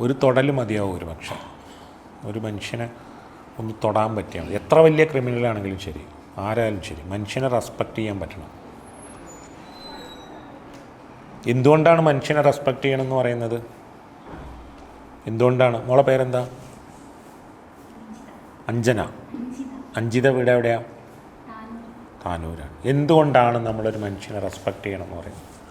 ഒരു തൊടൽ മതിയാവും ഒരു പക്ഷേ ഒരു മനുഷ്യനെ ഒന്ന് തൊടാൻ പറ്റിയാൽ എത്ര വലിയ ക്രിമിനലാണെങ്കിലും ശരി. ആരായാലും ശരി. മനുഷ്യനെ റെസ്പെക്റ്റ് ചെയ്യാൻ പറ്റണം. എന്തുകൊണ്ടാണ് മനുഷ്യനെ റെസ്പെക്റ്റ് ചെയ്യണമെന്ന് പറയുന്നത്? എന്തുകൊണ്ടാണ്? മോളെ പേരെന്താ? അഞ്ജന. അഞ്ജിത വീട് എവിടെയാണ് താനൂരാണ്. എന്തുകൊണ്ടാണ് നമ്മളൊരു മനുഷ്യനെ റെസ്പെക്റ്റ് ചെയ്യണം എന്ന് പറയുന്നത്?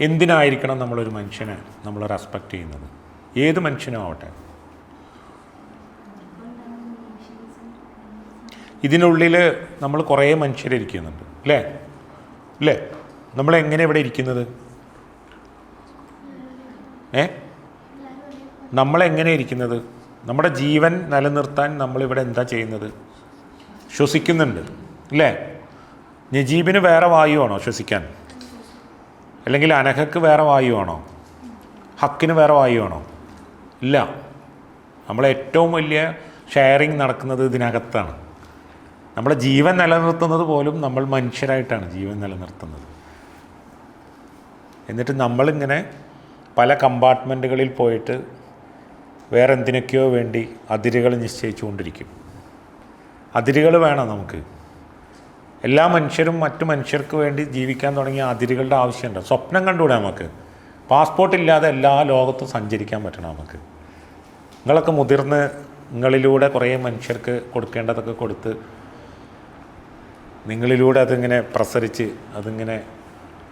എന്തിനായിരിക്കണം നമ്മളൊരു മനുഷ്യനെ നമ്മൾ റെസ്പെക്റ്റ് ചെയ്യുന്നത്? ഏത് മനുഷ്യനും ആവട്ടെ. ഇതിനുള്ളിൽ നമ്മൾ കുറേ മനുഷ്യരിക്കുന്നുണ്ട് അല്ലേ? അല്ലേ? നമ്മൾ എങ്ങനെ ഇവിടെ ഇരിക്കുന്നത്? ഏ? നമ്മളെങ്ങനെ ഇരിക്കുന്നത്? നമ്മുടെ ജീവൻ നിലനിർത്താൻ നമ്മളിവിടെ എന്താ ചെയ്യുന്നത്? ശ്വസിക്കുന്നുണ്ട്. അല്ലേ? നജീബിന് വേറെ വായുവാണോ ശ്വസിക്കാൻ? അല്ലെങ്കിൽ അനഘക്ക് വേറെ വായുവാണോ ഹക്കിന് വേറെ വായുവാണോ ഇല്ല. നമ്മളെ ഏറ്റവും വലിയ ഷെയറിങ് നടക്കുന്നത് ഇതിനകത്താണ്. നമ്മളെ ജീവൻ നിലനിർത്തുന്നത് പോലും നമ്മൾ മനുഷ്യരായിട്ടാണ് ജീവൻ നിലനിർത്തുന്നത്. എന്നിട്ട് നമ്മളിങ്ങനെ പല കമ്പാർട്ട്മെന്റുകളിൽ പോയിട്ട് വേറെ എന്തിനൊക്കെയോ വേണ്ടി അതിരുകൾ നിശ്ചയിച്ചുകൊണ്ടിരിക്കും. അതിരുകൾ വേണം നമുക്ക്? എല്ലാ മനുഷ്യരും മറ്റു മനുഷ്യർക്ക് വേണ്ടി ജീവിക്കാൻ തുടങ്ങിയ അതിരുകളുടെ ആവശ്യമുണ്ട്. സ്വപ്നം കണ്ടുകൂടെ നമുക്ക്? പാസ്പോർട്ട് ഇല്ലാതെ എല്ലാ ലോകത്തും സഞ്ചരിക്കാൻ പറ്റണം നമുക്ക്? നിങ്ങളൊക്കെ മുതിർന്ന് നിങ്ങളിലൂടെ കുറേ മനുഷ്യർക്ക് കൊടുക്കേണ്ടതൊക്കെ കൊടുത്ത് നിങ്ങളിലൂടെ അതിങ്ങനെ പ്രസരിച്ച് അതിങ്ങനെ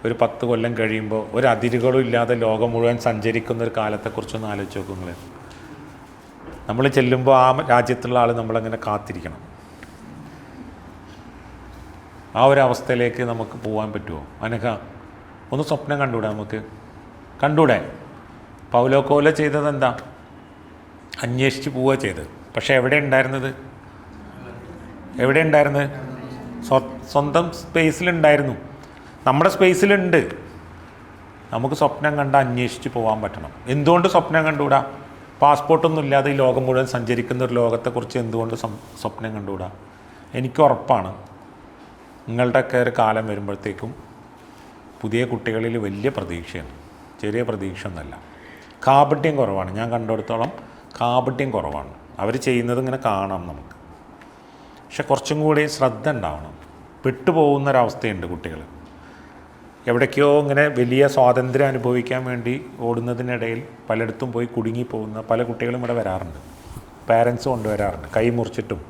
ഒരു പത്ത് കൊല്ലം കഴിയുമ്പോൾ ഒരു അതിരുകളും ഇല്ലാതെ ലോകം മുഴുവൻ സഞ്ചരിക്കുന്ന ഒരു കാലത്തെക്കുറിച്ചൊന്ന് ആലോചിച്ച് നോക്കുക നമ്മൾ ചെല്ലുമ്പോൾ ആ രാജ്യത്തുള്ള ആൾ നമ്മളങ്ങനെ കാത്തിരിക്കണം. ആ ഒരു അവസ്ഥയിലേക്ക് നമുക്ക് പോകാൻ പറ്റുമോ? അനഘ ഒന്ന് സ്വപ്നം കണ്ടൂടെ നമുക്ക്? കണ്ടൂടെ പൗലോ കോല ചെയ്തത് എന്താ? അന്വേഷിച്ച് പോവുക ചെയ്തത്. പക്ഷേ എവിടെ ഉണ്ടായിരുന്നത്? എവിടെ ഉണ്ടായിരുന്നത് സ്വ- സ്വന്തം സ്പേസിലുണ്ടായിരുന്നു. നമ്മുടെ സ്പേസിലുണ്ട്. നമുക്ക് സ്വപ്നം കണ്ട അന്വേഷിച്ച് പോകാൻ പറ്റണം. എന്തുകൊണ്ട് സ്വപ്നം കണ്ടുകൂടാ? പാസ്പോർട്ടൊന്നും ഇല്ലാതെ ഈ ലോകം മുഴുവൻ സഞ്ചരിക്കുന്ന ഒരു ലോകത്തെക്കുറിച്ച് എന്തുകൊണ്ട് സ്വപ്നം കണ്ടുകൂടാ? എനിക്ക് ഉറപ്പാണ്. നിങ്ങളുടെയൊക്കെ ഒരു കാലം വരുമ്പോഴത്തേക്കും പുതിയ കുട്ടികളിൽ വലിയ പ്രതീക്ഷയാണ്. ചെറിയ പ്രതീക്ഷ ഒന്നല്ല കാപട്യം കുറവാണ്. ഞാൻ കണ്ടെടുത്തോളം കാപട്യം കുറവാണ്. അവർ ചെയ്യുന്നത് ഇങ്ങനെ കാണാം നമുക്ക്. പക്ഷെ കുറച്ചും കൂടി ശ്രദ്ധ ഉണ്ടാവണം. പെട്ടുപോകുന്നൊരവസ്ഥയുണ്ട് കുട്ടികൾ. എവിടേക്കോ ഇങ്ങനെ വലിയ സ്വാതന്ത്ര്യം അനുഭവിക്കാൻ വേണ്ടി ഓടുന്നതിനിടയിൽ പലയിടത്തും പോയി കുടുങ്ങിപ്പോകുന്ന പല കുട്ടികളും ഇവിടെ വരാറുണ്ട്. പാരൻസ് കൊണ്ടുവരാറുണ്ട്. കൈ മുറിച്ചിട്ടും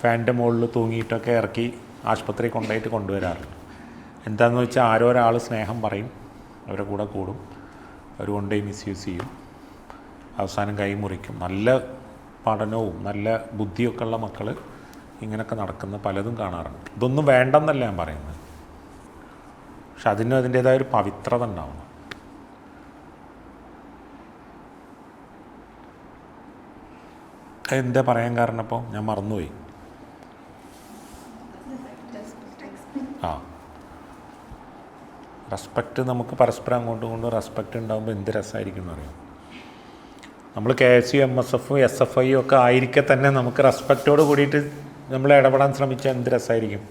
ഫാന്റെ മുകളിൽ തൂങ്ങിയിട്ടൊക്കെ ഇറക്കി ആശുപത്രി കൊണ്ടുപോയിട്ട് കൊണ്ടുവരാറുണ്ട്. എന്താണെന്ന് വെച്ചാൽ ആരോ ഒരാൾ സ്നേഹം പറയും അവരുടെ കൂടെ കൂടും അവർ കൊണ്ടുപോയി മിസ്യൂസ് ചെയ്യും അവസാനം കൈ മുറിക്കും. നല്ല പഠനവും നല്ല ബുദ്ധിയൊക്കെ ഉള്ള മക്കൾ ഇങ്ങനെയൊക്കെ നടക്കുന്ന പലതും കാണാറുണ്ട്. ഇതൊന്നും വേണ്ടെന്നല്ല ഞാൻ പറയുന്നത്. പക്ഷെ അതിനും അതിന്റേതായ ഒരു പവിത്രത ഉണ്ടാവണം. എന്താ പറയാൻ കാരണം അപ്പോൾ ഞാൻ മറന്നുപോയി. ആ. റെസ്പെക്റ്റ് നമുക്ക് പരസ്പരം അങ്ങോട്ടും ഇങ്ങോട്ടും റെസ്പെക്റ്റ് ഉണ്ടാകുമ്പോൾ എന്ത് രസമായിരിക്കും എന്ന് അറിയാം? നമ്മൾ K S U M S F S F I ഒക്കെ ആയിരിക്കെ തന്നെ നമുക്ക് റെസ്പെക്റ്റോട് കൂടിയിട്ട് നമ്മൾ ഇടപെടാൻ ശ്രമിച്ചാൽ എന്ത് രസമായിരിക്കും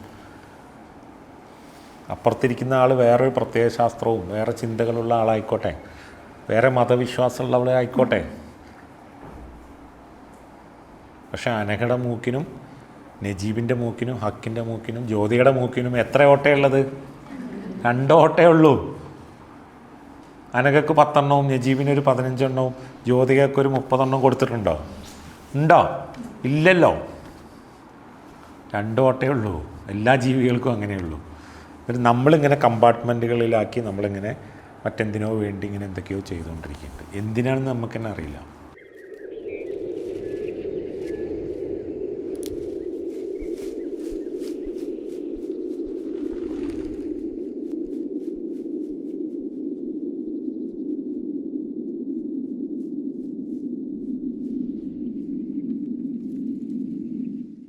അപ്പുറത്തിരിക്കുന്ന ആൾ വേറൊരു പ്രത്യേക ശാസ്ത്രവും വേറെ ചിന്തകളുള്ള ആളായിക്കോട്ടെ വേറെ മതവിശ്വാസമുള്ളവളെ ആയിക്കോട്ടെ പക്ഷെ അനഘട മൂക്കിനും നജീബിന്റെ മൂക്കിനും ഹക്കിന്റെ മൂക്കിനും ജ്യോതിയുടെ മൂക്കിനും എത്ര ഓട്ടയുള്ളത്? രണ്ട് ഓട്ടേ ഉള്ളൂ. അനഘക്ക് പത്തെണ്ണവും നജീബിന് ഒരു പതിനഞ്ചെണ്ണവും ജ്യോതികക്ക് ഒരു മുപ്പതെണ്ണം കൊടുത്തിട്ടുണ്ടോ? ഉണ്ടോ? ഇല്ലല്ലോ. രണ്ട് ഓട്ടേ ഉള്ളൂ. എല്ലാ ജീവികൾക്കും അങ്ങനെയുള്ളൂ എന്നിട്ട് നമ്മളിങ്ങനെ കമ്പാർട്ട്മെന്റുകളിലാക്കി നമ്മളിങ്ങനെ മറ്റെന്തിനോ വേണ്ടി ഇങ്ങനെ എന്തൊക്കെയോ ചെയ്തുകൊണ്ടിരിക്കുന്നുണ്ട്. എന്തിനാണെന്ന് നമുക്ക് തന്നെ അറിയില്ല.